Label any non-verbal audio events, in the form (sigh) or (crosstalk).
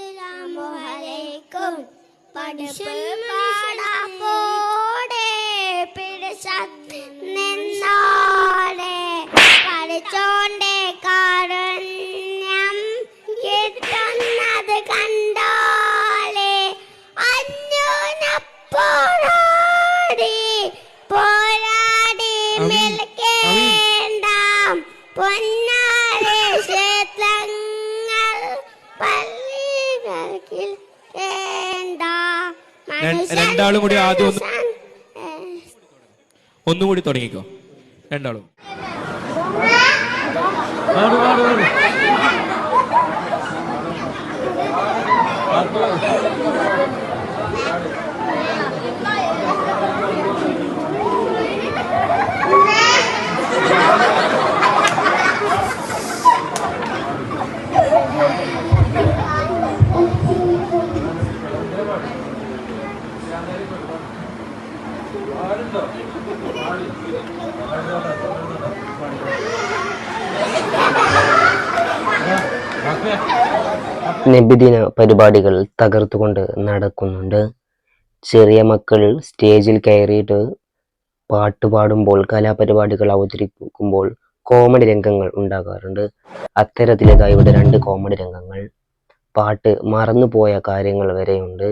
അസ്സലാമലൈക്കും പഠിപ്പ് പാടാപ്പോടെ പിടിച്ചോടെ പഠിച്ചോണ്ടേ കാരുണ്യം കിട്ടുന്നത് കണ്ടോളെ. അഞ്ഞൂനപ്പോഴാടി പോരാടി മെൽക്കേണ്ട പൊന്നാരെ (laughs) രണ്ടാളും കൂടി ആദ്യം ഒന്ന് കൂടി ഒന്നുകൂടി തുടങ്ങിക്കോ. രണ്ടാളും. നബിദിന പരിപാടികൾ തകർത്തുകൊണ്ട് നടക്കുന്നുണ്ട്. ചെറിയ മക്കൾ സ്റ്റേജിൽ കയറിയിട്ട് പാട്ട് പാടുമ്പോൾ കലാപരിപാടികൾ അവതരിപ്പിക്കുമ്പോൾ കോമഡി രംഗങ്ങൾ ഉണ്ടാകാറുണ്ട്. അത്തരത്തിലേതാ ഇവിടെ രണ്ട് കോമഡി രംഗങ്ങൾ. പാട്ട് മറന്നുപോയ കാര്യങ്ങൾ വരെയുണ്ട്.